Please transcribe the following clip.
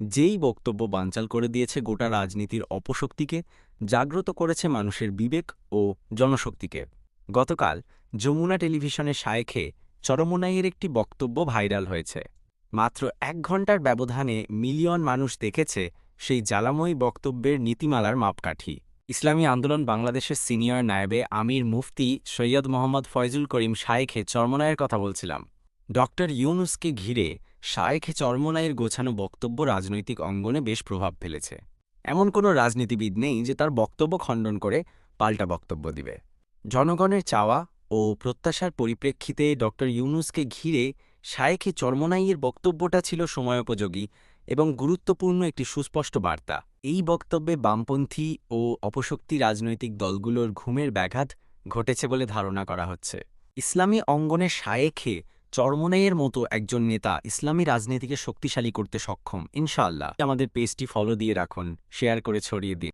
যেই বক্তব্য বানচাল করে দিয়েছে গোটা রাজনীতির অপশক্তিকে, জাগ্রত করেছে মানুষের বিবেক ও জনশক্তিকে। গতকাল যমুনা টেলিভিশনে শায়েখে চরমোনাইয়ের একটি বক্তব্য ভাইরাল হয়েছে। মাত্র এক ঘণ্টার ব্যবধানে মিলিয়ন মানুষ দেখেছে সেই জ্বালাময়ী বক্তব্যের নীতিমালার মাপকাঠি। ইসলামী আন্দোলন বাংলাদেশের সিনিয়র নায়েবে আমির মুফতি সৈয়দ মোহাম্মদ ফয়জুল করিম শায়েখে চরমোনাইয়ের কথা বলছিলাম। ডক্টর ইউনুসকে ঘিরে শায়েখে চরমোনাইয়ের গোছানো বক্তব্য রাজনৈতিক অঙ্গনে বেশ প্রভাব ফেলেছে। এমন কোনো রাজনীতিবিদ নেই যে তার বক্তব্য খণ্ডন করে পাল্টা বক্তব্য দিবে। জনগণের চাওয়া ও প্রত্যাশার পরিপ্রেক্ষিতে ডক্টর ইউনুসকে ঘিরে শায়েখে চরমোনাইয়ের বক্তব্যটা ছিল সময়োপযোগী এবং গুরুত্বপূর্ণ একটি সুস্পষ্ট বার্তা। এই বক্তব্যে বামপন্থী ও অপশক্তি রাজনৈতিক দলগুলোর ঘুমের ব্যাঘাত ঘটেছে বলে ধারণা করা হচ্ছে। ইসলামী অঙ্গনে শায়েখে চরমোনাইয়ের মতো একজন নেতা ইসলামী রাজনীতিকে শক্তিশালী করতে সক্ষম। ইনশাআল্লাহ। আমাদের পেজটি ফলো দিয়ে রাখুন। শেয়ার করে ছড়িয়ে দিন।